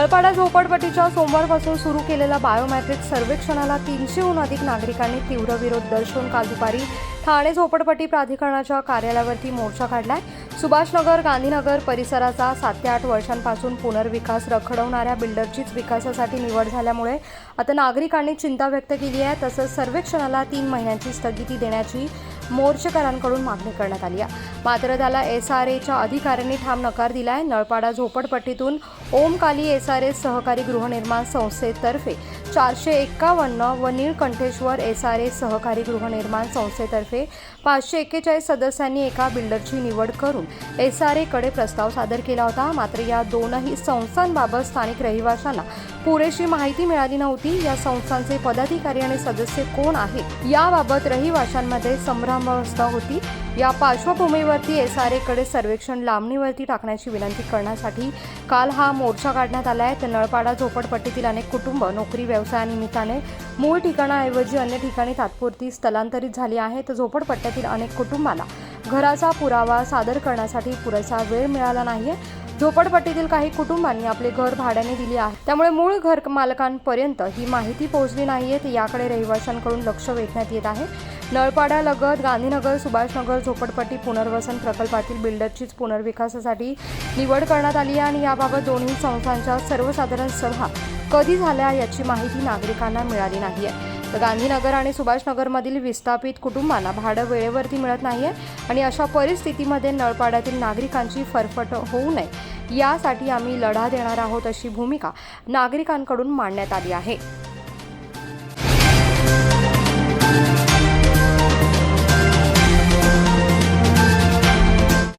तळपाडा झोपडपट्टीच्या सोमवारपासून सुरू केलेल्या बायोमॅट्रिक सर्वेक्षणाला तीनशेहून अधिक नागरिकांनी तीव्र विरोध दर्शवून काल दुपारी ठाणे झोपडपट्टी प्राधिकरणाच्या कार्यालयावरती मोर्चा काढलाय. सुभाषनगर गांधीनगर परिसराचा सात ते आठ वर्षांपासून पुनर्विकास रखडवणाऱ्या बिल्डरचीच विकासासाठी निवड झाल्यामुळे आता नागरिकांनी चिंता व्यक्त केली आहे. तसंच सर्वेक्षणाला तीन महिन्यांची स्थगिती देण्याची मोर्चेकरांकडून मागणी करण्यात आली आहे. मात्र त्याला एस आर एच्या अधिकाऱ्यांनी ठाम नकार दिलाय. नळपाडा झोपडपट्टीतून ओमकाली एस आर एस सहकारी गृहनिर्माण संस्थेतर्फे चारशे एक्कावन्न व नीळकंठेश्वर एस आर एस सहकारी गृहनिर्माण संस्थेतर्फे पाचशे एक्केचाळीस सदस्यांनी एका बिल्डरची निवड करून एस आर एकडे प्रस्ताव सादर केला होता. मात्र या दोनही संस्थांबाबत स्थानिक रहिवाशांना पुरेशी माहिती मिळाली नव्हती. या संस्थांचे पदाधिकारी आणि सदस्य कोण आहेत? याबाबत रहिवाशांमध्ये संभ्रमावस्था होती. या पार्श्वभूमीवरती एस आर एकडे सर्वेक्षण लांबणीवरती टाकण्याची विनंती करण्यासाठी काल हा मोर्चा काढण्यात आला आहे. तर नळपाडा झोपडपट्टीतील अनेक कुटुंब नोकरी व्यवसायानिमित्ताने मूळ ठिकाणाऐवजी अन्य ठिकाणी तात्पुरती स्थलांतरित झाली आहे तर झोपडपट्ट्यातील अनेक कुटुंबाला घराचा पुरावा सादर करण्यासाठी पुरेसा वेळ मिळाला नाही आहे झोपडपट्टीतील काही कुटुंबांनी आपले घर भाड्याने दिले आहे. त्यामुळे मूळ घर मालकांपर्यंत ही माहिती पोहोचली नाहीये याकडे रहिवाशांकडून लक्ष वेधण्यात येत आहे. नळपाड्यालगत गांधीनगर सुभाषनगर झोपडपट्टी पुनर्वसन प्रकल्पातील बिल्डरचीच पुनर्विकासासाठी निवड करण्यात आली आहे आणि याबाबत दोन्ही संस्थांच्या सर्वसाधारण सभा कधी झाल्या याची माहिती नागरिकांना मिळाली नाही आहे तर गांधीनगर आणि सुभाषनगरमधील विस्थापित कुटुंबांना भाडं वेळेवरती मिळत नाही आहे आणि अशा परिस्थितीमध्ये नळपाड्यातील नागरिकांची फरफट होऊ नये. यासाठी आम्ही लढा देणार आहोत अशी भूमिका नागरिकांकडून मांडण्यात आली आहे.